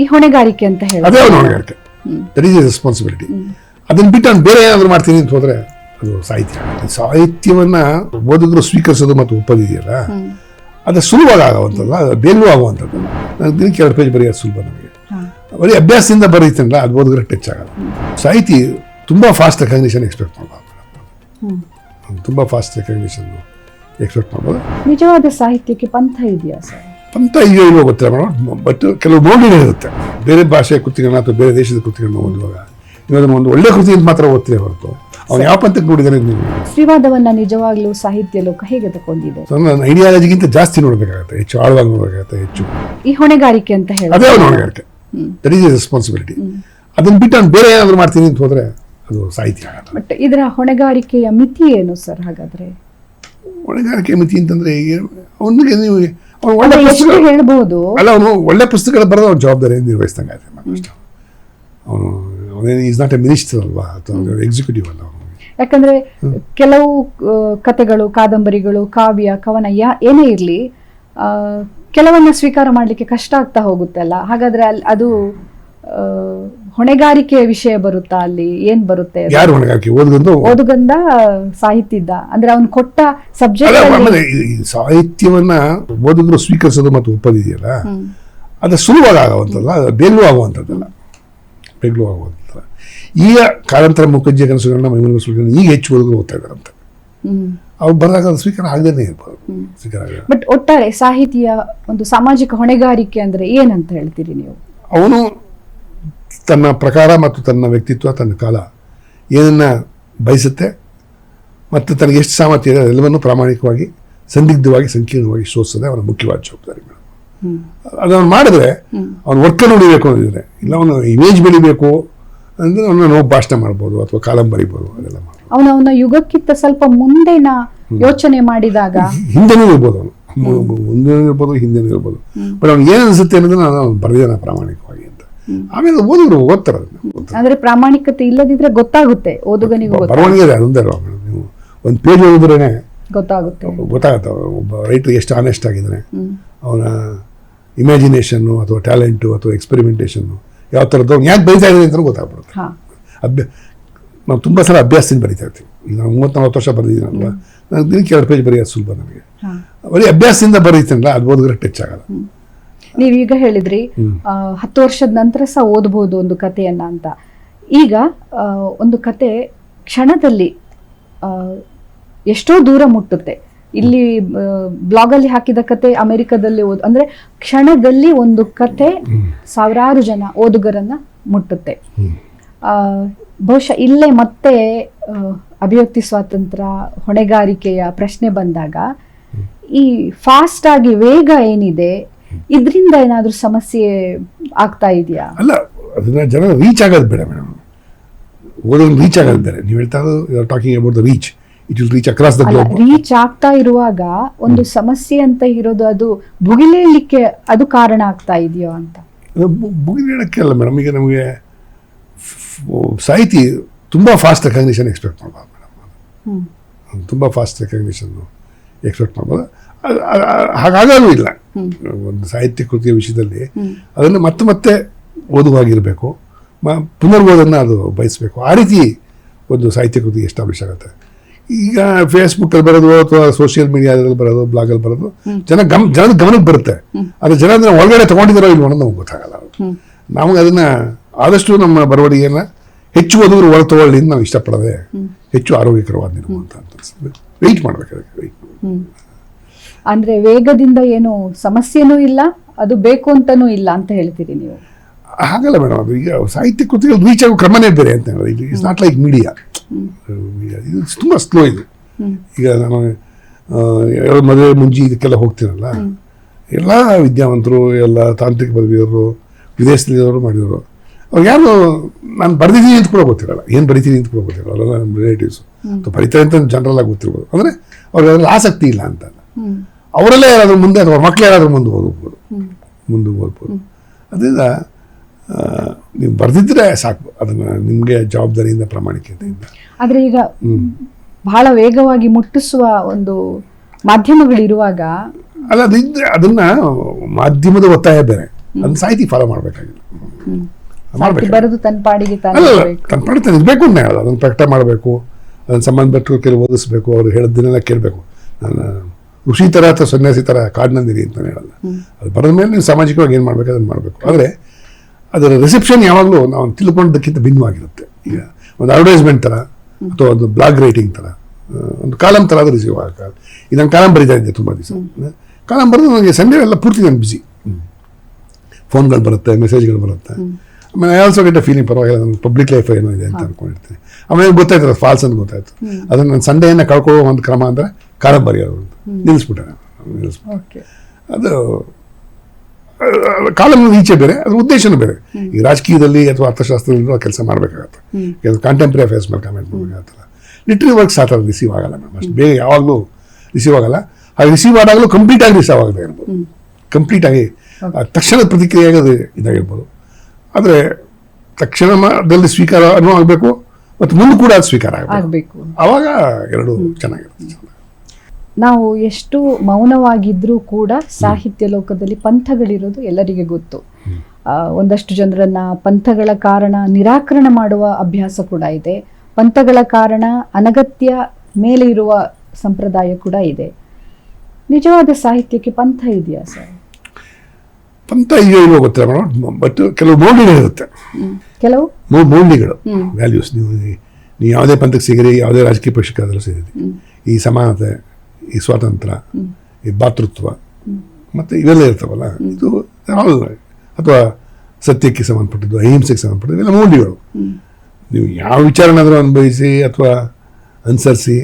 ಈ ಹೊಣೆಗಾರಿಕೆ ಅಂತ ಹೇಳಿ. ಅದೇ ಅವನ ಹೊಣೆಗಾರಿಕೆ. ದಟ್ ಈಸ್ ರೆಸ್ಪಾನ್ಸಿಬಿಲಿಟಿ ಅದನ್ನ ಬಿಟ್ಟು ನಾನು ಬೇರೆ ಏನಾದ್ರು ಮಾಡ್ತೀನಿ ಅಂತ ಹೋದ್ರೆ ಅದು ಸಾಹಿತ್ಯ. ಸಾಹಿತ್ಯವನ್ನ ಓದಿದ್ರು ಸ್ವೀಕರಿಸೋದು ಮತ್ತು ಒಪ್ಪದಿದೆಯಲ್ಲ ಅದು ಸುಲಭವಾಗಿ ಆಗುವಂಥದ್ದು ಅದು ಬೇಲು ಆಗುವಂಥದ್ದು ನಾನು ದಿನಕ್ಕೆ ಎರಡು ಪೇಜ್ ಬರೆಯೋದು ಸುಲಭ ನಮಗೆ. ಬರೀ ಅಭ್ಯಾಸದಿಂದ ಬರೀತೀನಲ್ಲ ಅದು ಓದಿದ್ರೆ ಟಚ್ ಆಗಲ್ಲ. ಸಾಹಿತಿ ತುಂಬ ಫಾಸ್ಟ್ ರೆಕಗ್ನಿಷನ್ ಎಕ್ಸ್ಪೆಕ್ಟ್ ಮಾಡಬಾರ್ದು ತುಂಬ ಫಾಸ್ಟ್ ರೆಕಗ್ನಿಷನ್ ಎಕ್ಸ್ಪೆಕ್ಟ್ ಮಾಡ್ಬೋದು. ನಿಜವಾದ ಸಾಹಿತ್ಯಕ್ಕೆ ಪಂಥ ಇದೆಯಾ ಸರ್? ಅಂತ ಇದೆಯೋ ಇಲ್ವೋ ಗೊತ್ತಿಲ್ಲ ಮೇಡಮ್ ಬಟ್ ಕೆಲವು ಬೌಂಡ್ರಿ ಇರುತ್ತೆ. ಬೇರೆ ಭಾಷೆಯ ಕೃತಿಗಳನ್ನ ಅಥವಾ ಬೇರೆ ದೇಶದ ಕೃತಿಗಳನ್ನ ಓದುವಾಗ. ನೀವು ಅದನ್ನು ಒಂದು ಒಳ್ಳೆ ಕೃತಿ ಅಂತ ಮಾತ್ರ ಓದ್ತೀರಿ ಹೊರತು. ಅವ್ನು ಯಾವ ಪಂಥಕ್ಕೆ ನೋಡಿದರೆ ನೀವು ಶ್ರೀವಾದವನ್ನ ನಿಜವಾಗ್ಲೂ ಸಾಹಿತ್ಯ ಲೋಕ ಹೇಗೆ ತಗೊಂಡಿದೆ ನನ್ನ ಐಡಿಯಾಲಜಿಗಿಂತ ಜಾಸ್ತಿ ನೋಡಬೇಕಾಗತ್ತೆ. ಹೆಚ್ಚು ಆಳವಾಗಿ ನೋಡಬೇಕಾಗುತ್ತೆ ಹೆಚ್ಚು. ಈ ಹೊಣೆಗಾರಿಕೆ ಅಂತ ಹೇಳಿ. ಅದೇ ಅವ್ನು ಹೊಣೆಗಾರಿಕೆ. ದಟ್ ಈಸ್ ರೆಸ್ಪಾನ್ಸಿಬಿಲಿಟಿ ಅದನ್ನ ಬಿಟ್ಟು ಅವ್ನು ಬೇರೆ ಏನಾದರೂ ಮಾಡ್ತೀನಿ ಅಂತ ಹೋದ್ರೆ ಅದು ಸಾಹಿತ್ಯ ಆಗಲ್ಲ. ಬಟ್ ಇದರ ಹೊಣೆಗಾರಿಕೆಯ ಮಿತಿ ಏನು ಸರ್ ಹಾಗಾದ್ರೆ? ಹೊಣೆಗಾರಿಕೆ ಮಿತಿ ಅಂತಂದ್ರೆ ಅವನಿಗೆ ನೀವು ಒಳ್ಳೆ ಪುಸ್ತಕ ಹೇಳ್ಬೋದು. ಅಲ್ಲ ಅವನು ಒಳ್ಳೆ ಪುಸ್ತಕಗಳು ಬರೆದು ಅವ್ನ ಜವಾಬ್ದಾರಿ ನಿರ್ವಹಿಸ್ದಂಗೆ ಆಯ್ತು ಅವನು ಅವನೇನು ಈಸ್ ನಾಟ್ ಎ ಮಿನಿಸ್ಟರ್ ಅಲ್ವಾ? ಅಥವಾ ಎಕ್ಸಿಕ್ಯೂಟಿವ್ ಅಲ್ಲ ಅವನು. ಯಾಕಂದ್ರೆ ಕೆಲವು ಕತೆಗಳು ಕಥೆಗಳು ಕಾದಂಬರಿಗಳು ಕಾವ್ಯ ಕವನ ಯಾ ಏನೇ ಇರಲಿ ಕೆಲವನ್ನ ಸ್ವೀಕಾರ ಮಾಡಲಿಕ್ಕೆ ಕಷ್ಟ ಆಗ್ತಾ ಹೋಗುತ್ತಲ್ಲ ಹಾಗಾದ್ರೆ ಅಲ್ಲಿ ಅದು ಹೊಣೆಗಾರಿಕೆಯ ವಿಷಯ ಬರುತ್ತಾ ಅಲ್ಲಿ? ಏನ್ ಬರುತ್ತೆ? ಯಾರು ಹೊಣೆಗಾರಿಕೆ? ಓದ್ಗಂದು ಓದುಗಂದ ಸಾಹಿತ್ಯದ ಅಂದ್ರೆ ಅವನು ಕೊಟ್ಟ ಸಬ್ಜೆಕ್ಟ್ ಸಾಹಿತ್ಯವನ್ನ ಓದುಗರು ಸ್ವೀಕರಿಸೋದು ಮತ್ತು ಒಪ್ಪದಿದೆಯಲ್ಲ? ಅದು ಸುಲಭವಾಗಿ ಆಗುವಂಥದ್ದಲ್ಲ ಬೇಗಲೂ ಆಗುವಂಥದ್ದಲ್ಲ ಬೇಗಲೂ ಆಗುವಂಥದ್ದಲ್ಲ ಈಗ ಕಾರಂತರ ಮುಖಜ್ಜಿಯ ಕನಸುಗಳನ್ನ ಮೈಮೂಲ ಕನಸುಗಳನ್ನ ಈಗ ಹೆಚ್ಚು ಓದಿದ್ರು ಓದ್ತಾ ಇದ್ದಾರಂತೆ ಅವ್ರು ಬರೆದಾಗ ಅದು ಸ್ವೀಕಾರ ಆಗದೇ ಇರ್ಬೋದು. ಸ್ವೀಕಾರ ಆಗಲ್ಲ ಬಟ್ ಒಟ್ಟಾರೆ ಸಾಹಿತಿಯ ಒಂದು ಸಾಮಾಜಿಕ ಹೊಣೆಗಾರಿಕೆ ಅಂದ್ರೆ ಏನಂತ ಹೇಳ್ತೀರಿ ನೀವು? ಅವನು ತನ್ನ ಪ್ರಕಾರ ಮತ್ತು ತನ್ನ ವ್ಯಕ್ತಿತ್ವ ತನ್ನ ಕಾಲ ಏನನ್ನ ಬಯಸುತ್ತೆ ಮತ್ತು ತನಗೆ ಎಷ್ಟು ಸಾಮರ್ಥ್ಯ ಇದೆ ಅದೆಲ್ಲವನ್ನು ಪ್ರಾಮಾಣಿಕವಾಗಿ ಸಂದಿಗ್ಧವಾಗಿ ಸಂಕೀರ್ಣವಾಗಿ ಶೋಧಿಸೋದೇ ಅವನ ಮುಖ್ಯವಾದ ಜವಾಬ್ದಾರಿ ಮೇಡಮ್ ಅದನ್ನು ಮಾಡಿದ್ರೆ ಅವನು ವರ್ಕನ್ನು ಉಳಿಬೇಕು ಅಂದಿದ್ರೆ ಇಲ್ಲ ಅವನು ಇಮೇಜ್ ಬೆಳಿಬೇಕು ಅಂದರೆ ಅವನು ನೋವು ಭಾಷಣ ಮಾಡ್ಬೋದು ಅಥವಾ ಕಾಲಂ ಬರಿಬೋದು ಅದೆಲ್ಲ ಮಾಡ್ಬೋದು. ಅವನ ಅವನ ಯುಗಕ್ಕಿಂತ ಸ್ವಲ್ಪ ಮುಂದಿನ ಯೋಚನೆ ಮಾಡಿದಾಗ ಹಿಂದೆನೂ ಇರ್ಬೋದು ಅವನು. ಮುಂದೆ ಇರ್ಬೋದು ಹಿಂದೆನೂ ಇರ್ಬೋದು. ಬಟ್ ಅವ್ನು ಏನು ಅನಿಸುತ್ತೆ ಅನ್ನೋದನ್ನ ಬರೆದಿದ್ದಾನೆ ಪ್ರಾಮಾಣಿಕವಾಗಿ ಆಮೇಲೆ ಓದಿದ್ರು ಓದ್ತಾರೆ ಅಂದ್ರೆ ಪ್ರಾಮಾಣಿಕತೆ ಇಲ್ಲದಿದ್ರೆ ಗೊತ್ತಾಗುತ್ತೆ ಓದುಗನಿಗೂ ಬರವಣಿಗೆ ಇದೆ ಅದೊಂದೇ ನೀವು ಒಂದು ಪೇಜ್ ಓದಿದ್ರೇ ಗೊತ್ತಾಗುತ್ತೆ. ಗೊತ್ತಾಗುತ್ತೆ ಒಬ್ಬ ರೈಟರ್ ಎಷ್ಟು ಆನೆಸ್ಟ್ ಆಗಿದ್ದಾನೆ ಅವನ ಇಮ್ಯಾಜಿನೇಷನ್ನು ಅಥವಾ ಟ್ಯಾಲೆಂಟು ಅಥವಾ ಎಕ್ಸ್ಪೆರಿಮೆಂಟೇಷನ್ನು ಯಾವ ಥರದ್ದು ಅವ್ನು ಯಾಕೆ ಬರಿತಾ ಇದ್ದಾನೆ ಅಂತ ಗೊತ್ತಾಗ್ಬಿಡುತ್ತೆ. ಅಭ್ಯ ನಾವು ತುಂಬ ಸಲ ಅಭ್ಯಾಸದಿಂದ ಬರಿತಾ ಇರ್ತೀವಿ. ಈಗ ನಾನು ಮೂವತ್ತು ನಲ್ವತ್ತು ವರ್ಷ ಬರೆದಿದ್ದೀನಲ್ಲ ನಾನು ದಿನಕ್ಕೆ ಎರಡು ಪೇಜ್ ಬರೆಯೋದು ಸುಲಭ ನನಗೆ ಹಾ. ಬರೀ ಅಭ್ಯಾಸದಿಂದ ಬರೀತೀನಲ್ಲ ಅದು ಓದಿದ್ರೆ ಟಚ್ ಆಗಲ್ಲ. ನೀವೀಗ ಹೇಳಿದ್ರಿ ಹತ್ತು ವರ್ಷದ ನಂತರ ಸಹ ಓದಬಹುದು ಒಂದು ಕಥೆಯನ್ನ ಅಂತ. ಈಗ ಒಂದು ಕತೆ ಕ್ಷಣದಲ್ಲಿ ಎಷ್ಟೋ ದೂರ ಮುಟ್ಟುತ್ತೆ. ಇಲ್ಲಿ ಬ್ಲಾಗಲ್ಲಿ ಹಾಕಿದ ಕತೆ ಅಮೆರಿಕದಲ್ಲಿ ಓದ್ ಅಂದ್ರೆ ಕ್ಷಣದಲ್ಲಿ ಒಂದು ಕತೆ ಸಾವಿರಾರು ಜನ ಓದುಗರನ್ನ ಮುಟ್ಟುತ್ತೆ. ಆ, ಬಹುಶಃ ಇಲ್ಲೇ ಮತ್ತೆ ಅಭಿವ್ಯಕ್ತಿ ಸ್ವಾತಂತ್ರ್ಯ ಹೊಣೆಗಾರಿಕೆಯ ಪ್ರಶ್ನೆ ಬಂದಾಗ ಈ ಫಾಸ್ಟ್ ಆಗಿ ವೇಗ ಏನಿದೆ ಇದರಿಂದ ಏನಾದರೂ ಸಮಸ್ಯೆ ಆಗ್ತಾ ಇದೆಯಾ? ಅಲ್ಲ ಅದನ್ನ ಜನ ರೀಚ್ ಆಗೋದು ಬೇಡ ಮೇಡಮ್ ಓದೋದು ರೀಚ್ ಆಗೋದು ಬೇರೆ ನೀವು ಹೇಳ್ತಾ ಇರೋದು talking about the reach it will reach across the globe reach ಆಗ್ತಾ ಇರುವಾಗ ಒಂದು ಸಮಸ್ಯೆ ಅಂತ ಇರೋದು ಅದು ಭುಗಿಲೇಳಿಕ್ಕೆ ಅದು ಕಾರಣ ಆಗ್ತಾ ಇದೆಯೋ ಅಂತ? ಭುಗಿಲೇಳಕ್ಕೆ ಅಲ್ಲ ಮೇಡಮ್ ಈಗ ನಮಗೆ ಸಾಹಿತಿ ತುಂಬ ಫಾಸ್ಟ್ ರೆಕಗ್ನಿಷನ್ ಎಕ್ಸ್ಪೆಕ್ಟ್ ಮಾಡ್ಬೋದು ಮೇಡಮ್ ಹ್ಮ್. ತುಂಬ ಫಾಸ್ಟ್ ರೆಕಗ್ನಿಷನ್ ಎಕ್ಸ್ಪೆಕ್ಟ್ ಮಾಡ್ಬೋದು. ಹಾಗಾಗಲೂ ಇಲ್ಲ. ಒಂದು ಸಾಹಿತ್ಯ ಕೃತಿಯ ವಿಷಯದಲ್ಲಿ ಅದನ್ನು ಮತ್ತೆ ಮತ್ತೆ ಓದುವಾಗಿರಬೇಕು ಮ ಪುನರ್ ಓದನ್ನು ಅದು ಬಯಸಬೇಕು. ಆ ರೀತಿ ಒಂದು ಸಾಹಿತ್ಯ ಕೃತಿ ಎಸ್ಟಾಬ್ಲಿಷ್ ಆಗುತ್ತೆ. ಈಗ ಫೇಸ್ಬುಕ್ಕಲ್ಲಿ ಬರೋದು ಅಥವಾ ಸೋಷಿಯಲ್ ಮೀಡಿಯಾದಲ್ಲಿ ಬರೋದು ಬ್ಲಾಗಲ್ಲಿ ಬರೋದು ಜನ ಗಮ್ ಜನದ ಗಮನಕ್ಕೆ ಬರುತ್ತೆ. ಅದು ಜನ ಅದನ್ನು ಒಳಗಡೆ ತೊಗೊಂಡಿದ್ದಾರೋ ಇಲ್ವೋ ಅನ್ನೋದು ನಮ್ಗೆ ಗೊತ್ತಾಗಲ್ಲ ನಮ್ಗೆ ಅದನ್ನ ಆದಷ್ಟು ನಮ್ಮ ಬರವಣಿಗೆಯನ್ನು ಹೆಚ್ಚು ಓದಿದ್ರು ಹೊರ ತಗೊಳ್ಳಿ ಅಂತ ನಾವು ಇಷ್ಟಪಡದೆ ಹೆಚ್ಚು ಆರೋಗ್ಯಕರವಾದ ನಿರ್ಮಾಣ ಅಂತ ಅನ್ಸುತ್ತೆ. ವೆಯ್ಟ್ ಮಾಡ್ಬೇಕು ಅದಕ್ಕೆ ವೆಯ್ಟ್ ಅಂದ್ರೆ ವೇಗದಿಂದ ಏನು ಸಮಸ್ಯೆನೂ ಇಲ್ಲ ಅದು ಬೇಕು ಅಂತನೂ ಇಲ್ಲ ಅಂತ ಹೇಳ್ತೀರಿ ನೀವು? ಹಾಗಲ್ಲ ಮೇಡಮ್ ಅದು ಈಗ ಸಾಹಿತ್ಯ ಕೃತಿಗಳು ರೀಚ್ ಆಗೋ ಕ್ರಮನೇ ಬೇರೆ ಅಂತ ಹೇಳಿದ್ರೆ ಇದು ಇಟ್ಸ್ ನಾಟ್ ಲೈಕ್ ಮೀಡಿಯಾ ಇದು ತುಂಬ ಸ್ಲೋ ಇದು. ಈಗ ನಾನು ಎರಡು ಮದುವೆ ಮುಂಜಿ ಇದಕ್ಕೆಲ್ಲ ಹೋಗ್ತೀರಲ್ಲ? ಎಲ್ಲ ವಿದ್ಯಾವಂತರು ಎಲ್ಲ ತಾಂತ್ರಿಕ ಪದವಿಯವರು ವಿದೇಶದಲ್ಲಿರೋರು ಮಾಡಿರೋರು. ಅವ್ರು ಯಾರು ನಾನು ಬರೆದಿದ್ದೀನಿ ಅಂತ ಕೂಡ ಗೊತ್ತಿರಲ್ಲ. ಏನು ಬರಿತೀನಿ ಅಂತ ಕೂಡ ಗೊತ್ತಿರಲ್ಲ. ನಮ್ಮ ರಿಲೇಟಿವ್ಸು ಬರಿತಾರೆ ಅಂತ ಜನರಲ್ ಆಗಿ ಗೊತ್ತಿರ್ಬೋದು. ಅಂದರೆ ಅವ್ರಿಗೆ ಅದ್ರಲ್ಲಿ ಆಸಕ್ತಿ ಇಲ್ಲ ಅಂತ ಅವರಲ್ಲೇ ಯಾರಾದರೂ ಮುಂದೆ ಅಥವಾ ಮಕ್ಕಳು ಯಾರಾದರೂ ಮುಂದೆ ಹೋಗ್ಬೋದು. ಮುಂದೆ ಓದ್ಬೋದು ಅದರಿಂದ ನೀವು ಬರೆದಿದ್ರೆ ಸಾಕು. ಅದನ್ನು ನಿಮಗೆ ಜವಾಬ್ದಾರಿಯಿಂದ ಪ್ರಾಮಾಣಿಕತೆಯಿಂದ. ಆದರೆ ಈಗ ಬಹಳ ವೇಗವಾಗಿ ಮುಟ್ಟಿಸುವ ಒಂದು ಮಾಧ್ಯಮಗಳಿರುವಾಗ ಅಲ್ಲ ಅದಿದ್ರೆ ಅದನ್ನ ಮಾಧ್ಯಮದ ಒತ್ತಾಯ ಬೇರೆ. ಅದನ್ನು ಸಾಹಿತಿ ಫಾಲೋ ಮಾಡಬೇಕಾಗಿಲ್ಲ. ಬರೆದು ತನ್ನ ಪಾಡಿಗೆ. ತನ್ನ ಇರಬೇಕು ಅದನ್ನು ಪ್ರಕಟ ಮಾಡಬೇಕು. ಅದನ್ನು ಸಂಬಂಧಪಟ್ಟು ಕೆಲವು ಓದಿಸ್ಬೇಕು. ಅವ್ರು ಹೇಳಿದ್ದನ್ನೆಲ್ಲ ಕೇಳಬೇಕು. ನಾನು ಋಷಿ ಥರ ಅಥವಾ ಸನ್ಯಾಸಿ ಥರ ಕಾಡಿನಂದಿರಿ ಅಂತ ಹೇಳಲ್ಲ. ಅದು ಬರೆದ ಮೇಲೆ ನೀವು ಸಾಮಾಜಿಕವಾಗಿ ಏನು ಮಾಡಬೇಕು ಅದನ್ನು ಮಾಡಬೇಕು. ಆದರೆ ಅದರ ರಿಸೆಪ್ಷನ್ ಯಾವಾಗಲೂ ನಾವು ತಿಳ್ಕೊಂಡದಕ್ಕಿಂತ ಭಿನ್ನವಾಗಿರುತ್ತೆ. ಈಗ ಒಂದು ಅಡ್ವರ್ಟೈಸ್ಮೆಂಟ್ ಥರ ಅಥವಾ ಒಂದು ಬ್ಲಾಗ್ ರೈಟಿಂಗ್ ಥರ ಒಂದು ಕಾಲಮ್ ಥರ ಅದು ರಿಸೀವ್ ಆಗಲ್ಲ. ಈಗ ನಾನು ಕಾಲಮ್ ಬರೀತಾ ಇದ್ದೆ ತುಂಬ ದಿವಸ. ಕಾಲಂ ಬರೆದು ನನಗೆ ಸಂಡೇ ಎಲ್ಲ ಪೂರ್ತಿ ನಾನು ಬಿಸಿ ಫೋನ್ಗಳು ಬರುತ್ತೆ ಮೆಸೇಜ್ಗಳು ಬರುತ್ತೆ. ಆಮೇಲೆ I also get a feeling ಪರವಾಗಿಲ್ಲ ನನ್ನ ಪಬ್ಲಿಕ್ ಲೈಫ್ ಏನೋ ಇದೆ ಅಂತ ಅನ್ಕೊಂಡಿರ್ತೀನಿ. ಆಮೇಲೆ ಗೊತ್ತಾಯ್ತು ಅದು ಫಾಲ್ಸ್ ಅಂತ ಗೊತ್ತಾಯ್ತು. ಅದನ್ನ ನಾನು ಸಂಡೇನ ಕಳ್ಕೊಳ್ಳೋ ಒಂದು ಕ್ರಮ ಅಂದರೆ ಬರೆಯೋದು ಅಂತ ನಿಲ್ಲಿಸ್ಬಿಟ್ಟೆ ನಾನು ನಿಲ್ಲಿಸ್ಬಿಟ್ಟೆ ಅದು ಕಾಲಮ್ ಈಚೆ ಬೇರೆ ಅದ್ರ ಉದ್ದೇಶನೂ ಬೇರೆ. ಈ ರಾಜಕೀಯದಲ್ಲಿ ಅಥವಾ ಅರ್ಥಶಾಸ್ತ್ರದಲ್ಲಿ ಕೆಲಸ ಮಾಡಬೇಕಾಗತ್ತೆ. ಕಾಂಟೆಂಪ್ರರಿ ಅಫೇರ್ಸ್ ಮೇಲೆ ಕಮೆಂಟ್ ಮಾಡಬೇಕಾಗತ್ತಲ್ಲ. ಲಿಟ್ರಿ ವರ್ಕ್ಸ್ ಆ ಥರ ರಿಸೀವ್ ಆಗಲ್ಲ ಮೇಡಮ್ ಅಷ್ಟು ಬೇಗ ಯಾವಾಗಲೂ ರಿಸೀವ್ ಆಗಲ್ಲ. ಹಾಗೆ ರಿಸೀವ್ ಆದಾಗಲೂ ಕಂಪ್ಲೀಟ್ ಆಗಿ ರಿಸೀವ್ ಆಗದೆ ಇರ್ಬೋದು. ಕಂಪ್ಲೀಟ್ ಆಗಿ ಆ ತಕ್ಷಣದ ಪ್ರತಿಕ್ರಿಯೆ ಆಗೋದು ಇದಾಗಿರ್ಬೋದು. ಆದರೆ ತಕ್ಷಣದಲ್ಲಿ ಸ್ವೀಕಾರನೂ ಆಗಬೇಕು ಮತ್ತು ಮುಂದೆ ಕೂಡ ಅದು ಸ್ವೀಕಾರ ಆಗಬೇಕು. ಆಗ್ಬೇಕು. ಆವಾಗ ಎರಡು ಚೆನ್ನಾಗಿರುತ್ತೆ. ನಾವು ಎಷ್ಟು ಮೌನವಾಗಿದ್ರೂ ಕೂಡ ಸಾಹಿತ್ಯ ಲೋಕದಲ್ಲಿ ಪಂಥಗಳಿರೋದು ಎಲ್ಲರಿಗೆ ಗೊತ್ತು. ಒಂದಷ್ಟು ಜನರನ್ನ ಪಂಥಗಳ ಕಾರಣ ನಿರಾಕರಣ ಮಾಡುವ ಅಭ್ಯಾಸ ಕೂಡ ಇದೆ. ಪಂಥಗಳ ಕಾರಣ ಅನಗತ್ಯ ಮೇಲೆ ಇರುವ ಸಂಪ್ರದಾಯ ಕೂಡ ಇದೆ. ನಿಜವಾದ ಸಾಹಿತ್ಯಕ್ಕೆ ಪಂಥ ಇದೆಯಾ ಸರ್? ಪಂಥ ಇದೆಯೋ ಇಲ್ವೋ ಗೊತ್ತಿಲ್ಲ ಮೇಡಮ್. ಬಟ್ ಕೆಲವು ಮೌಲ್ಯಗಳಿರುತ್ತೆ ಕೆಲವು? ಮೌಲ್ಯಗಳು. ವ್ಯಾಲ್ಯೂಸ್ ನೀವು ನೀವು ಯಾವುದೇ ಪಂಥಕ್ಕೆ ಸಿಗರಿ ಯಾವುದೇ ರಾಜಕೀಯ ಪಕ್ಷಕ್ಕಾದರೂ ಸಿಗರಿ ಈ ಸಮಾನತೆ ಈ ಸ್ವಾತಂತ್ರ್ಯ ಈ ಭಾತೃತ್ವ ಮತ್ತು ಇವೆಲ್ಲ ಇರ್ತಾವಲ್ಲ ಇದು ಆಲ್ ಅಥವಾ ಸತ್ಯಕ್ಕೆ ಸಂಬಂಧಪಟ್ಟಿದ್ದು ಅಹಿಂಸೆಗೆ ಸಂಬಂಧಪಟ್ಟಿದ್ದು ಇವೆಲ್ಲ ಮೌಲ್ಯಗಳು ನೀವು ಯಾವ ವಿಚಾರನಾದರೂ ಅನುಭವಿಸಿ ಅಥವಾ ಅನುಸರಿಸಿ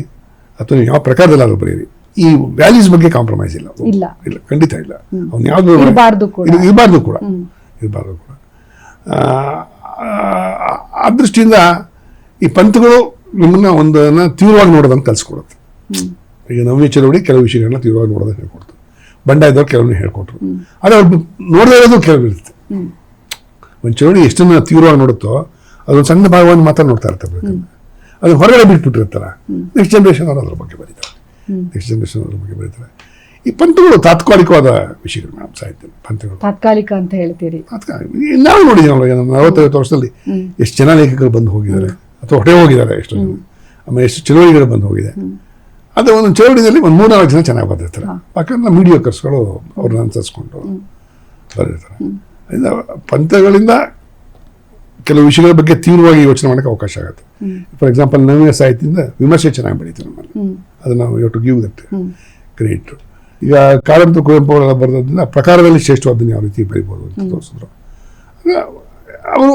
ಅಥವಾ ನೀವು ಯಾವ ಪ್ರಕಾರದಲ್ಲಾದರೂ ಬರೀರಿ ಈ ವ್ಯಾಲ್ಯೂಸ್ ಬಗ್ಗೆ ಕಾಂಪ್ರಮೈಸ್ ಇಲ್ಲ. ಇಲ್ಲ. ಖಂಡಿತ ಇಲ್ಲ. ಅವ್ನು ಯಾವುದು ಇರ್ಬಾರ್ದು ಕೂಡ. ಇರಬಾರ್ದು ಕೂಡ. ಆ ದೃಷ್ಟಿಯಿಂದ ಈ ಪಂಥಗಳು ನಿಮ್ಮನ್ನ ಒಂದನ್ನ ತೀವ್ರವಾಗಿ ನೋಡೋದನ್ನು ಕಲಿಸ್ಕೊಡುತ್ತೆ. ಈಗ ನವ್ಯ ಚಳವಳಿ ಕೆಲವು ವಿಷಯಗಳನ್ನ ತೀವ್ರವಾಗಿ ನೋಡೋದು ಹೇಳ್ಕೊಡ್ತು. ಬಂಡಾಯದವ್ರು ಕೆಲವನ್ನ ಹೇಳ್ಕೊಟ್ರು. ಆದರೆ ಅವ್ರು ನೋಡದೇ ಇರೋದು ಕೆಲವು ಇರುತ್ತೆ. ಒಂದು ಚಳವಳಿ ಎಷ್ಟನ್ನ ತೀವ್ರವಾಗಿ ನೋಡುತ್ತೋ ಅದೊಂದು ಸಣ್ಣ ಭಾಗವನ್ನು ಮಾತ್ರ ನೋಡ್ತಾ ಇರ್ತಾರೆ ಅದು ಹೊರಗಡೆ ಬಿಟ್ಬಿಟ್ಟಿರ್ತಾರ. ನೆಕ್ಸ್ಟ್ ಜನ್ರೇಷನ್ ಅವರು ಅದ್ರ ಬಗ್ಗೆ ಬರೀತಾರೆ. ನೆಕ್ಸ್ಟ್ ಜನ್ರೇಷನ್ ಅದ್ರ ಬಗ್ಗೆ ಬರೀತಾರೆ. ಈ ಪಂಥಗಳು ತಾತ್ಕಾಲಿಕವಾದ ವಿಷಯಗಳು ಮೇಡಮ್ ಸಾಹಿತ್ಯ ಪಂಥಗಳು. ತಾತ್ಕಾಲಿಕ ಅಂತ ಹೇಳ್ತೀರಿ. ತಾತ್ಕಾಲಿಕ. ನಾವು ನೋಡಿದ್ದೀವಿ ನಮ್ಮ ನಲವತ್ತೈವತ್ತು ವರ್ಷದಲ್ಲಿ ಎಷ್ಟು ಜನ ಲೇಖಕರು ಬಂದು ಹೋಗಿದ್ದಾರೆ ಅಥವಾ ಹೊಟ್ಟೆ ಹೋಗಿದ್ದಾರೆ ಎಷ್ಟು ಜನ ಆಮೇಲೆ ಎಷ್ಟು ಚಳವಳಿಗಳು ಬಂದು ಹೋಗಿದೆ. ಅದು ಒಂದು ಚೌಡಿನಲ್ಲಿ ಒಂದು ಮೂರ್ನಾಲ್ಕು ಜನ ಚೆನ್ನಾಗಿ ಬರ್ದಿರ್ತಾರೆ. ಯಾಕಂದ್ರೆ ಮೀಡಿಯೋಕರ್ಸ್ಗಳು ಅವ್ರನ್ನ ಅನುಸರಿಸ್ಕೊಂಡು ಬರೆದಿರ್ತಾರೆ. ಅದರಿಂದ ಪಂಥಗಳಿಂದ ಕೆಲವು ವಿಷಯಗಳ ಬಗ್ಗೆ ತೀವ್ರವಾಗಿ ಯೋಚನೆ ಮಾಡೋಕೆ ಅವಕಾಶ ಆಗುತ್ತೆ. ಫಾರ್ ಎಕ್ಸಾಂಪಲ್ ನವೀನ ಸಾಹಿತ್ಯದಿಂದ ವಿಮರ್ಶೆ ಚೆನ್ನಾಗಿ ಬೆಳೀತು ನಮ್ಮಲ್ಲಿ. ಅದು ಅದನ್ನು ನಾವು you to give that credit. ಈಗ ಕಾರಂತ ಕುವೆಂಪು ಅವರೆಲ್ಲ ಬರೆದ್ರಿಂದ ಪ್ರಕಾರದಲ್ಲಿ ಶ್ರೇಷ್ಠವಾದನ್ನು ಯಾವ ರೀತಿ ಬರಿಬೋದು ಅಂತ ತೋರಿಸಿದ್ರು. ಅವರು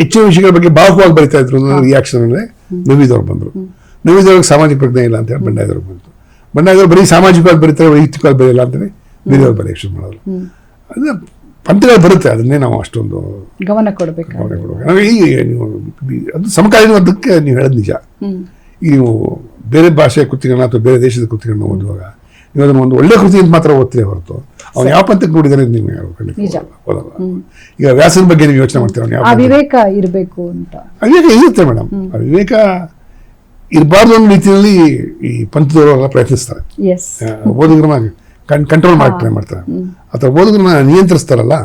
ಹೆಚ್ಚಿನ ವಿಷಯಗಳ ಬಗ್ಗೆ ಭಾವಕವಾಗಿ ಬರಿತಾ ಇದ್ರು ರಿಯಾಕ್ಷನ್ ಅಂದರೆ ನವೀದವ್ರು ಬಂದರು. ನವೀದವ್ರಿಗೆ ಸಾಮಾಜಿಕ ಪ್ರಜ್ಞೆ ಇಲ್ಲ ಅಂತ ಹೇಳಿ ಬಂಡಾಯದವ್ರು ಬಂತು. ಬಂಡಾಯದವ್ರು ಬರೀ ಸಾಮಾಜಿಕವಾಗಿ ಬರೀತಾರೆ ವೈಯಕ್ತಿಕವಾಗಿ ಬರೆಯಲ್ಲ ಅಂತಲೇ ಬೇರೆಯವ್ರು ಶುರು ಮಾಡೋದು ಅದು ಪಂಥಗಳು ಬರುತ್ತೆ ಅದನ್ನೇ ನಾವು ಅಷ್ಟೊಂದು ಗಮನ ಕೊಡ್ಬೇಕು. ಗಮನ ಕೊಡಬೇಕು. ನಾವು ಈಗ ನೀವು ಅದು ಸಮಕಾಲೀನವಾದಕ್ಕೆ ನೀವು ಹೇಳೋದು ನಿಜ. ಈಗ ನೀವು ಬೇರೆ ಭಾಷೆಯ ಕೃತಿಗಳನ್ನ ಅಥವಾ ಬೇರೆ ದೇಶದ ಕೃತಿಗಳನ್ನ ಓದುವಾಗ ನೀವು ಅದನ್ನು ಒಂದು ಒಳ್ಳೆ ಕೃತಿ ಅಂತ ಮಾತ್ರ ಓದ್ತೀರಿ ಹೊರತು. ಅವ್ನು ಯಾವ ಪಂಥಕ್ಕೆ ನೋಡಿದಾನೆ ನೀವು ಯಾರು. ಓದಲ್ಲ, ಈಗ ವ್ಯಾಸನ ಬಗ್ಗೆ ನೀವು ಯೋಚನೆ ಮಾಡ್ತೀರ ಅವ್ನು ಯಾವ ವಿವೇಕ ಇರಬೇಕು ಅಂತ. ಅವಿವೇಕ ವಿವೇಕ ಇರುತ್ತೆ ಮೇಡಮ್. ವಿವೇಕ ಇರಬಾರ್ದು ಅನ್ನೋ ರೀತಿಯಲ್ಲಿ ಈ ಪಂಥದವರು ಎಲ್ಲ ಪ್ರಯತ್ನಿಸ್ತಾರೆ ಎಸ್ ಕಣ್ ಓದುಗರನ್ನ ಕಂಟ್ರೋಲ್ ಮಾಡಿ ಟ್ರೈ ಮಾಡ್ತಾರೆ. ಅಥವಾ ಓದುಗರನ್ನ ನಿಯಂತ್ರಿಸ್ತಾರಲ್ಲ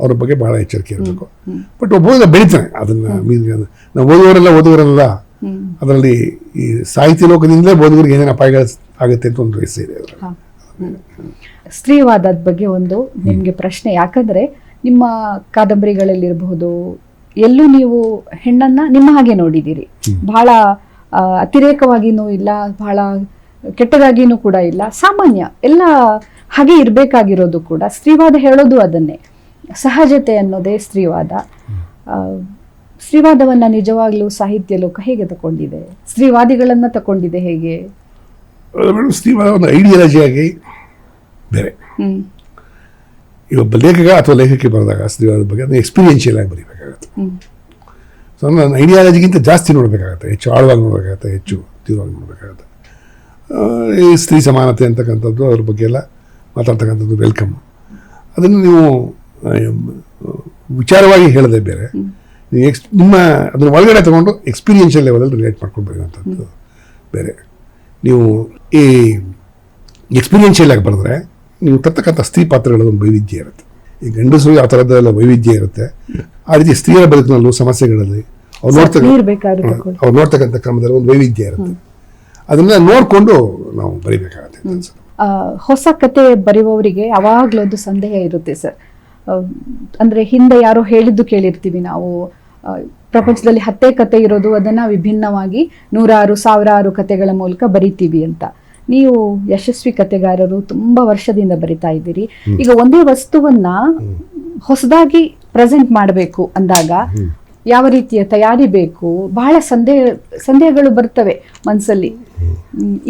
ಅವ್ರ ಬಗ್ಗೆ ಬಹಳ ಎಚ್ಚರಿಕೆ ಇರಬೇಕು. ಬಟ್ ಒಬ್ಬ ಓದುಗ ಬೆಳಿತಾನೆ ಅದನ್ನ ಮೀರಿ ನಾವು ಓದುವರೆಲ್ಲ ಓದುವರೆಲ್ಲ ಅದರಲ್ಲಿ ಈ ಸಾಹಿತ್ಯ ಲೋಕದಿಂದಲೇ ಓದುಗರಿಗೆ ಏನೇನು ಅಪಾಯಗಳು ಆಗುತ್ತೆ ಅಂತ ಒಂದು ವಯಸ್ಸು ಇದೆ ಸ್ತ್ರೀವಾದದ ಬಗ್ಗೆ ಒಂದು ನಿಮಗೆ ಪ್ರಶ್ನೆ. ಯಾಕಂದ್ರೆ ನಿಮ್ಮ ಕಾದಂಬರಿಗಳಲ್ಲಿರಬಹುದು ಎಲ್ಲೂ ನೀವು ಹೆಣ್ಣನ್ನ ನಿಮ್ಮ ಹಾಗೆ ನೋಡಿದ್ದೀರಿ. ಬಹಳ ಅತಿರೇಕವಾಗಿನೂ ಇಲ್ಲ ಬಹಳ ಕೆಟ್ಟದಾಗಿನೂ ಕೂಡ ಇಲ್ಲ. ಸಾಮಾನ್ಯ ಎಲ್ಲ ಹಾಗೆ ಇರಬೇಕಾಗಿರೋದು ಕೂಡ. ಸ್ತ್ರೀವಾದ ಹೇಳೋದು ಅದನ್ನೇ. ಸಹಜತೆ ಅನ್ನೋದೇ ಸ್ತ್ರೀವಾದ. ಸ್ತ್ರೀವಾದವನ್ನು ನಿಜವಾಗ್ಲೂ ಸಾಹಿತ್ಯ ಲೋಕ ಹೇಗೆ ತಗೊಂಡಿದೆ? ಸ್ತ್ರೀವಾದಿಗಳನ್ನು ತಗೊಂಡಿದೆ ಹೇಗೆ? ಸ್ತ್ರೀವಾದ ಒಂದು ಐಡಿಯಾಲಜಿಯಾಗಿ ಬೇರೆ. ಒಬ್ಬ ಲೇಖಕ ಅಥವಾ ಲೇಖಕಿ ಬರೆದಾಗ ಸ್ತ್ರೀವಾದ ಬಗ್ಗೆ ಅದನ್ನ ಎಕ್ಸ್ಪೀರಿಯನ್ಷಿಯಲ್ ಆಗಿ ಬರೀಬೇಕಾಗುತ್ತೆ. ಸೊ ನನ್ನ ಐಡಿಯಾಲಜಿಗಿಂತ ಜಾಸ್ತಿ ನೋಡಬೇಕಾಗತ್ತೆ ಹೆಚ್ಚು ಆಳವಾಗಿ ನೋಡಬೇಕಾಗತ್ತೆ ಹೆಚ್ಚು ತೀವ್ರವಾಗಿ ನೋಡಬೇಕಾಗತ್ತೆ. ಈ ಸ್ತ್ರೀ ಸಮಾನತೆ ಅಂತಕ್ಕಂಥದ್ದು ಅದ್ರ ಬಗ್ಗೆ ಎಲ್ಲ ಮಾತಾಡ್ತಕ್ಕಂಥದ್ದು ವೆಲ್ಕಮ್ ಅದನ್ನು ನೀವು ವಿಚಾರವಾಗಿ ಹೇಳದೆ ಬೇರೆ. ನೀವು ಎಕ್ಸ್ ನಿಮ್ಮ ಅದನ್ನು ಒಳಗಡೆ ತಗೊಂಡು ಎಕ್ಸ್ಪೀರಿಯನ್ಷಿಯಲ್ ಲೆವೆಲಲ್ಲಿ ರಿಲೇಟ್ ಮಾಡ್ಕೊಳ್ಬೇಕಂಥದ್ದು ಬೇರೆ. ನೀವು ಈ ಎಕ್ಸ್ಪೀರಿಯೆನ್ಷಿಯಲ್ ಆಗಿ ಬರೆದ್ರೆ ನೀವು ತರ್ತಕ್ಕಂಥ ಸ್ತ್ರೀ ಪಾತ್ರಗಳ ಒಂದು ವೈವಿಧ್ಯ ಇರುತ್ತೆ. ಈ ಗಂಡಸು ಆ ಥರದ್ದೆಲ್ಲ ವೈವಿಧ್ಯ ಇರುತ್ತೆ ಆ ರೀತಿ ಸ್ತ್ರೀಯರ ಬದುಕಿನಲ್ಲೂ ಸಮಸ್ಯೆಗಳಲ್ಲಿ ಅವ್ರು ನೋಡ್ತಕ್ಕ ಅವ್ರು ನೋಡ್ತಕ್ಕಂಥ ಕ್ರಮದಲ್ಲಿ ಒಂದು ವೈವಿಧ್ಯ ಇರುತ್ತೆ. ಅದನ್ನ ನೋಡಿಕೊಂಡು ನಾವು ಬರೀಬೇಕಾಗತ್ತೆ ಹೊಸ ಕತೆ ಬರೆಯುವವರಿಗೆ ಯಾವಾಗಲೂ ಒಂದು ಸಂದೇಹ ಇರುತ್ತೆ ಸರ್. ಅಂದ್ರೆ ಹಿಂದೆ ಯಾರೋ ಹೇಳಿದ್ದು ಕೇಳಿರ್ತೀವಿ ನಾವು. ಪ್ರಪಂಚದಲ್ಲಿ ಹತ್ತೇ ಕತೆ ಇರೋದು ಅದನ್ನ ವಿಭಿನ್ನವಾಗಿ ನೂರಾರು ಸಾವಿರಾರು ಕತೆಗಳ ಮೂಲಕ ಬರಿತೀವಿ ಅಂತ. ನೀವು ಯಶಸ್ವಿ ಕತೆಗಾರರು ತುಂಬಾ ವರ್ಷದಿಂದ ಬರಿತಾ ಇದ್ದೀರಿ. ಈಗ ಒಂದೇ ವಸ್ತುವನ್ನ ಹೊಸದಾಗಿ ಪ್ರೆಸೆಂಟ್ ಮಾಡಬೇಕು ಅಂದಾಗ ಯಾವ ರೀತಿಯ ತಯಾರಿ ಬೇಕು? ಬಹಳ ಸಂದೇಹ ಸಂದೇಹಗಳು ಬರ್ತವೆ ಮನಸ್ಸಲ್ಲಿ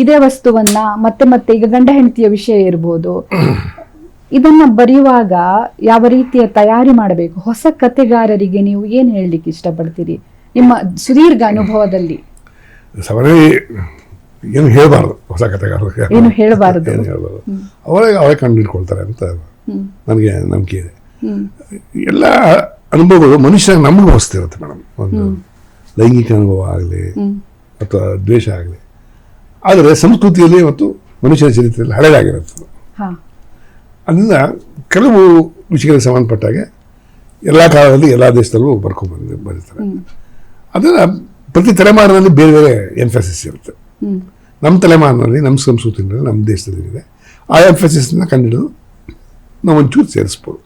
ಇದೇ ವಸ್ತುವನ್ನ ಮತ್ತೆ ಮತ್ತೆ ಈಗ ಗಂಡ ಹೆಂಡತಿಯ ವಿಷಯ ಇರ್ಬೋದು. ಇದನ್ನ ಬರೆಯುವಾಗ ಯಾವ ರೀತಿಯ ತಯಾರಿ ಮಾಡಬೇಕು? ಹೊಸ ಕತೆಗಾರರಿಗೆ ನೀವು ಏನು ಹೇಳಲಿಕ್ಕೆ ಇಷ್ಟಪಡ್ತೀರಿ? ನಿಮ್ಮ ಸುದೀರ್ಘ ಅನುಭವದಲ್ಲಿ. ಏನು ಹೇಳಬಾರ್ದು ಹೊಸ ಕಥೆಗಾರರು. ಏನು ಹೇಳಬಾರದು? ಅವರೇ ಅವರೇ ಕಂಡು ಹಿಡ್ಕೊಳ್ತಾರೆ ಅಂತ ನನಗೆ ನಂಬಿಕೆ ಇದೆ. ಎಲ್ಲ ಅನುಭವಗಳು ಮನುಷ್ಯ ನಮಗೂ ಹೊಸ್ತಿರುತ್ತೆ ಮೇಡಮ್. ಒಂದು ಲೈಂಗಿಕ ಅನುಭವ ಆಗಲಿ ಅಥವಾ ದ್ವೇಷ ಆಗಲಿ. ಆದರೆ ಸಂಸ್ಕೃತಿಯಲ್ಲಿ ಮತ್ತು ಮನುಷ್ಯನ ಚರಿತ್ರೆಯಲ್ಲಿ ಹಳೆಯದಾಗಿರುತ್ತೆ ಅದರಿಂದ ಕೆಲವು ವಿಷಯಗಳಿಗೆ ಸಂಬಂಧಪಟ್ಟಾಗೆ ಎಲ್ಲ ಕಾಲದಲ್ಲಿ ಎಲ್ಲ ದೇಶದಲ್ಲೂ ಬರ್ಕೊಂಡ್ಬಂದು ಬರೀತಾರೆ ಹ್ಮ್. ಅದನ್ನು ಪ್ರತಿ ತಲೆಮಾರಿನಲ್ಲಿ ಬೇರೆ ಬೇರೆ ಎನ್ಫೆಸಿಸ್ ಇರುತ್ತೆ. ನಮ್ಮ ತಲೆಮಾರಿನಲ್ಲಿ ನಮ್ಮ ಸಂಸ್ಕೃತಿನಲ್ಲಿ ನಮ್ಮ ದೇಶದಲ್ಲಿ ಇದೆ ಆ ಎನ್ಫೆಸಿಸ್ನ ಕಂಡಿಡಿದು ನಾವು ಒಂಚೂರು ಸೇರಿಸ್ಬೋದು.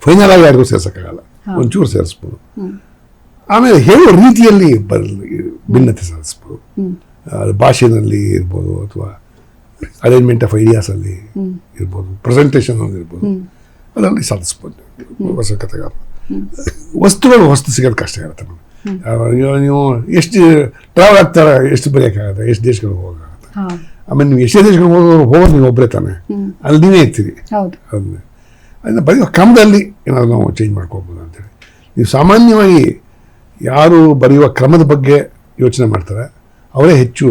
ಫೈನಲ್ ಆಗಿ ಯಾರಿಗೂ ಸೇರ್ಸೋಕ್ಕಾಗಲ್ಲ. ಒಂಚೂರು ಸೇರಿಸ್ಬೋದು. ಆಮೇಲೆ ಹೇಳೋ ರೀತಿಯಲ್ಲಿ ಬರಲಿ ಭಿನ್ನತೆ ಸಾಧಿಸ್ಬೋದು. ಭಾಷೆನಲ್ಲಿ ಇರ್ಬೋದು ಅಥವಾ ಅರೇಂಜ್ಮೆಂಟ್ ಆಫ್ ಐಡಿಯಾಸಲ್ಲಿ ಇರ್ಬೋದು ಪ್ರೆಸೆಂಟೇಷನ್ ಇರ್ಬೋದು. ಅದರಲ್ಲಿ ಸಾಧಿಸ್ಬೋದು. ಹೊಸ ಕಥೆಗಾರ ವಸ್ತುಗಳು ವಸ್ತು ಸಿಗೋದು ಕಷ್ಟ ಇರುತ್ತೆ. ನೀವು- ಎಷ್ಟು ಟ್ರಾವೆಲ್ ಆಗ್ತಾರೆ ಎಷ್ಟು ಬರೆಯೋಕ್ಕಾಗತ್ತೆ ಎಷ್ಟು ದೇಶಗಳಿಗೆ ಹೋಗೋಕ್ಕಾಗತ್ತೆ. ಆಮೇಲೆ ನೀವು ಎಷ್ಟೇ ದೇಶಗಳಿಗೆ ಹೋಗೋದು ಹೋಗೋದು ನೀವು ಒಬ್ಬರೇ ತಾನೆ. ಅಲ್ಲಿ ನೀವೇ ಇರ್ತೀರಿ. ಅದನ್ನ. ಅದನ್ನ ಬರೆಯೋ ಕ್ರಮದಲ್ಲಿ ಏನಾದರೂ ನಾವು ಚೇಂಜ್ ಮಾಡ್ಕೋಬೋದು ಅಂತೇಳಿ. ನೀವು ಸಾಮಾನ್ಯವಾಗಿ ಯಾರು ಬರೆಯುವ ಕ್ರಮದ ಬಗ್ಗೆ ಯೋಚನೆ ಮಾಡ್ತಾರೆ ಅವರೇ ಹೆಚ್ಚು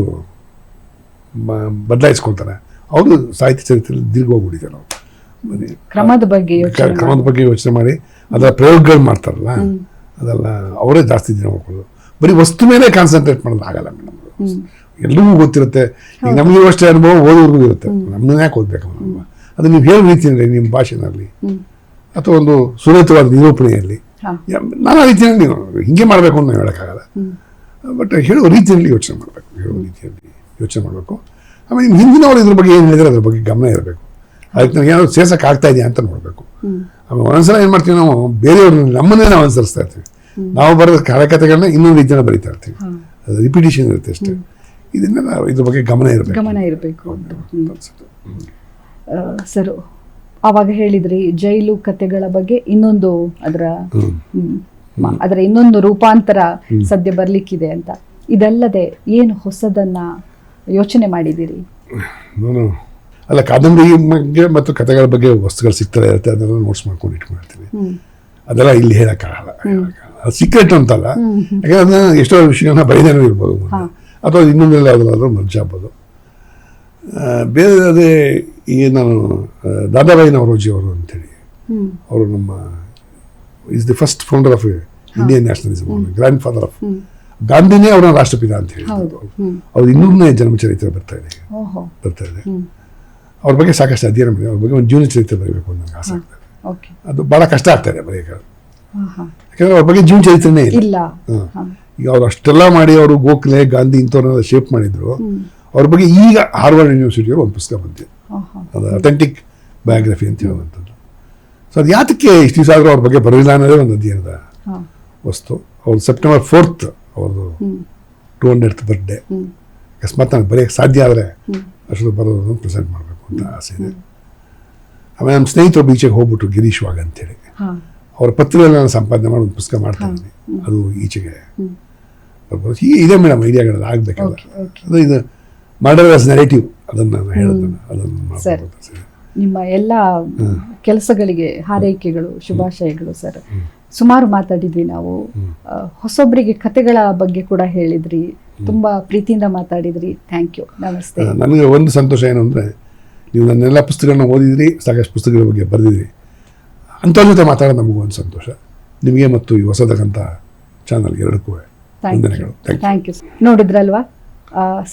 ಬದಲಾಯಿಸ್ಕೊಳ್ತಾರೆ. ಅವರು ಸಾಹಿತ್ಯ ಚರಿತ್ರೆಯಲ್ಲಿ ದೀರ್ಘೋಗ್ಬಿಟ್ಟಿದ್ದಾರೆ ಅವರು ಬರೀ ಕ್ರಮದ ಬಗ್ಗೆ ಕ್ರಮದ ಬಗ್ಗೆ ಯೋಚನೆ ಮಾಡಿ ಅದರ ಪ್ರಯೋಗಗಳು ಮಾಡ್ತಾರಲ್ಲ ಅದೆಲ್ಲ ಅವರೇ ಜಾಸ್ತಿ ದಿನ ಹೋಗೋದು ಬರೀ ವಸ್ತು ಮೇಲೆ ಕಾನ್ಸಂಟ್ರೇಟ್ ಮಾಡೋದು ಆಗಲ್ಲ ಮೇಡಮ್ ಎಲ್ರಿಗೂ ಗೊತ್ತಿರುತ್ತೆ. ಈಗ ನಮಗೂ ಅಷ್ಟೇ ಅನುಭವ ಓದೋರ್ಗೂ ಇರುತ್ತೆ. ನಮ್ಮನ್ನ ಯಾಕೆ ಓದ್ಬೇಕು ಅದು ನೀವು ಹೇಳೋ ರೀತಿಯಲ್ಲಿ ನಿಮ್ಮ ಭಾಷೆನಲ್ಲಿ. ಅಥವಾ ಒಂದು ಸುರೇತವಾದ ನಿರೂಪಣೆಯಲ್ಲಿ. ನಾನಾ ರೀತಿಯಲ್ಲಿ ನೀವು ಹಿಂಗೆ ಮಾಡಬೇಕು ಅಂತ ನಾವು ಹೇಳೋಕ್ಕಾಗಲ್ಲ ಬಟ್ ಹೇಳೋ ರೀತಿಯಲ್ಲಿ ಯೋಚನೆ ಮಾಡಬೇಕು. ಹೇಳೋ ರೀತಿಯಲ್ಲಿ ಯೋಚನೆ ಮಾಡಬೇಕು. ಆಮೇಲೆ ನಿಮ್ಮ ಹಿಂದಿನವರು ಇದ್ರ ಬಗ್ಗೆ ಏನು ಹೇಳಿದ್ರೆ ಅದ್ರ ಬಗ್ಗೆ ಗಮನ ಇರಬೇಕು. ಅದಕ್ಕೆ ನಾವು ಏನಾದ್ರು ಸೇರ್ಸಕ್ಕೆ ಆಗ್ತಾ ಇದೆಯಾ ಅಂತ ನೋಡಬೇಕು. ಆಮೇಲೆ ಒಂದೊಂದ್ಸಲ ಏನು ಮಾಡ್ತೀವಿ ನಾವು ಬೇರೆಯವ್ರನ್ನ ನಮ್ಮನ್ನೇ ನಾವು ಅನುಸರಿಸ್ತಾ ಇರ್ತೀವಿ. ನಾವು ಬರೆದ ಕಥೆಗಳನ್ನ ಇನ್ನೊಂದು ರೀತಿಯಲ್ಲಿ ಬರೀತಾ ಇರ್ತೀವಿ. ಅದು ರಿಪಿಟೇಷನ್ ಇರುತ್ತೆ ಅಷ್ಟೇ. ಇದನ್ನ ನಾವು ಇದ್ರ ಬಗ್ಗೆ ಗಮನ ಇರಬೇಕು. ಗಮನ ಇರಬೇಕು ಅಂತ. ಹ್ಮ್. ಸರ್ ಆವಾಗ ಹೇಳಿದ್ರಿ ಜೈಲು ಕತೆಗಳ ಬಗ್ಗೆ ಇನ್ನೊಂದು ಅದರ ಅದರ ಇನ್ನೊಂದು ರೂಪಾಂತರ ಸದ್ಯ ಬರ್ಲಿಕ್ಕಿದೆ ಅಂತ. ಇದಲ್ಲದೆ ಏನು ಹೊಸದನ್ನ ಯೋಚನೆ ಮಾಡಿದ್ದೀರಿ? ನಾನು ಅಲ್ಲ ಕಾದಂಬರಿ ಬಗ್ಗೆ ಮತ್ತು ಕಥೆಗಳ ಬಗ್ಗೆ ವಸ್ತುಗಳು ಸಿಗ್ತಾ ಇರುತ್ತೆ ಅದನ್ನ ನೋಟ್ಸ್ ಮಾಡ್ಕೊಂಡು ಇಟ್ಕೊಂಡಿರ್ತೀನಿ. ಅದೆಲ್ಲ ಇಲ್ಲಿ ಹೇಳಕ್ಕಾಗಲ್ಲ. ಅದು ಸೀಕ್ರೆಟ್ ಅಂತಲ್ಲ. ಯಾಕಂದ್ರೆ ಎಷ್ಟೋ ವಿಷಯಗಳನ್ನ ಬೈದೇನೂ ಇರ್ಬೋದು. ಅಥವಾ ಇನ್ನೊಂದೆಲ್ಲ ಯಾವುದಾದ್ರೂ ಮರ್ಜ್ ಆಗ್ಬೋದು ಆ, ಬೇರೆ ಅದೇ ಈಗ ನಾನು ಆ, ದಾದಾಬಾಯಿ ನವರೋಜಿ ಅವರು ಅಂತೇಳಿ ಅವರು ನಮ್ಮ is the first founder of Indian nationalism grandfather of ಗಾಂಧಿನೇ ಅವರ ರಾಷ್ಟ್ರಪಿತ ಅಂತ ಹೇಳಿ. ಅವ್ರ ಇನ್ನೂರನೇ ಜನ್ಮ ಚರಿತ್ರೆ ಬರ್ತಾ ಇದೆ. ಬರ್ತಾ ಇದೆ. ಅವ್ರ ಬಗ್ಗೆ ಸಾಕಷ್ಟು ಅಧ್ಯಯನ ಮಾಡಿದೆ ಅವ್ರ ಬಗ್ಗೆ ಒಂದು ಜೀವನ ಚರಿತ್ರೆ ಬರಬೇಕು ಅಂತ ನನಗೆ ಆಸೆ ಆಗ್ತದೆ. ಅದು ಭಾಳ ಕಷ್ಟ ಆಗ್ತದೆ ಇದೆ ಬರೆಯೋಕೆ ಹಾ ಹಾ ಯಾಕಂದ್ರೆ ಅವ್ರ ಬಗ್ಗೆ ಜೀವನ ಚರಿತ್ರೆನೇ ಇಲ್ಲ. ಈಗ ಅವ್ರು ಅಷ್ಟೆಲ್ಲ ಮಾಡಿ ಅವರು ಗೋಖಲೆ ಗಾಂಧಿ ಇಂಥವ್ರನ್ನೆಲ್ಲ ಶೇಪ್ ಮಾಡಿದ್ರು. ಅವ್ರ ಬಗ್ಗೆ ಈಗ ಹಾರ್ವರ್ಡ್ ಯೂನಿವರ್ಸಿಟಿಯವರು ಒಂದು ಪುಸ್ತಕ ಬಂದಿದೆ. ಅದು ಅಥೆಂಟಿಕ್ ಬಯೋಗ್ರಫಿ ಅಂತ ಹೇಳುವಂಥದ್ದು. ಸೊ ಅದು ಯಾತಕ್ಕೆ ಇಷ್ಟು ದಿವಸ ಆದರೂ ಅವ್ರ ಬಗ್ಗೆ ಬರಲಿಲ್ಲ ಅನ್ನೋದೇ ಒಂದು ಅಧ್ಯಯನದ ವಸ್ತು. ಅವ್ರು ಸೆಪ್ಟೆಂಬರ್ ಫೋರ್ತ್ ಅವ್ರದ್ದು ಟೂ ಹಂಡ್ರೆಡ್ ಬರ್ಡೇ ಅಕಸ್ಮಾತ್ ನನಗೆ ಬರೆಯೋಕ್ಕೆ ಸಾಧ್ಯ ಆದರೆ ಅಷ್ಟು ಬರೋದನ್ನು ಪ್ರೆಸೆಂಟ್ ಮಾಡಬೇಕು ಅಂತ ಆಸೆ ಇದೆ. ಆಮೇಲೆ ನಮ್ಮ ಸ್ನೇಹಿತರು ಈಚೆಗೆ ಹೋಗ್ಬಿಟ್ಟು ಗಿರೀಶ್ ವಾಗ ಅಂತೇಳಿ ಅವ್ರ ಪತ್ರದಲ್ಲಿ ನಾನು ಸಂಪಾದನೆ ಮಾಡಿ ಒಂದು ಪುಸ್ತಕ ಮಾಡ್ತಾ ಇದ್ದೀನಿ. ಅದು ಈಚೆಗೆ ಬರ್ಬೋದು. ಹೀಗೆ ಇದೆ ಮೇಡಮ್ ಐಡಿಯಾಗಳು ಆಗಬೇಕಲ್ಲ ಅದು ಇದು ಮರ್ಡರಸ್ ನೆರೇಟಿವ್ ಅದನ್ನು ನಾನು ಹೇಳಿದ್ದನ್ನು ಅದನ್ನು ಸರ್. ನಿಮ್ಮ ಎಲ್ಲ ಕೆಲಸಗಳಿಗೆ ಹಾರೈಕೆಗಳು ಶುಭಾಶಯಗಳು ಸರ್. ಸುಮಾರು ಮಾತಾಡಿದ್ವಿ ನಾವು. ಹೊಸೊಬ್ಬರಿಗೆ ಹೊಸೊಬ್ರಿಗೆ ಕತೆಗಳ ಬಗ್ಗೆ ಕೂಡ ಹೇಳಿದ್ರಿ. ತುಂಬಾ ಪ್ರೀತಿಯಿಂದ ಮಾತಾಡಿದ್ರಿ. ಥ್ಯಾಂಕ್ ಯು ನಮಸ್ತೆ. ನನಗೆ ಒಂದು ಸಂತೋಷ ಏನು ಅಂದರೆ ನೀವು ನನ್ನೆಲ್ಲ ಪುಸ್ತಕಗಳನ್ನ ಓದಿದ್ರಿ ಸಾಕಷ್ಟು ಪುಸ್ತಕಗಳ ಬಗ್ಗೆ ಬರೆದಿದ್ರಿ. ಅಂಥವ್ರ ಜೊತೆ ಮಾತಾಡೋದು ನಮಗೂ ಒಂದು ಸಂತೋಷ. ನಿಮಗೆ ಮತ್ತು ಈ ಹೊಸದಕ್ಕಂಥ ಚಾನಲ್ ಎರಡಕ್ಕೂ ಥ್ಯಾಂಕ್ ಯು ವಂದನೆಗಳು. ಥ್ಯಾಂಕ್ ಯು ನೋಡಿದ್ರಲ್ವಾ?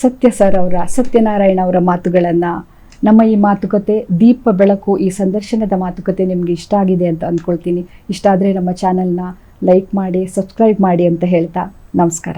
ಸತ್ಯ ಸರ್ ಅವರ, ಸತ್ಯನಾರಾಯಣ ಅವರ ಮಾತುಗಳನ್ನು, ನಮ್ಮ ಈ ಮಾತುಕತೆ, ದೀಪ ಬೆಳಕು ಈ ಸಂದರ್ಶನದ ಮಾತುಕತೆ ನಿಮಗೆ ಇಷ್ಟ ಆಗಿದೆ ಅಂತ ಅಂದ್ಕೊಳ್ತೀನಿ. ಇಷ್ಟ ಆದರೆ ನಮ್ಮ ಚಾನಲ್ನ ಲೈಕ್ ಮಾಡಿ ಸಬ್ಸ್ಕ್ರೈಬ್ ಮಾಡಿ ಅಂತ ಹೇಳ್ತಾ ನಮಸ್ಕಾರ.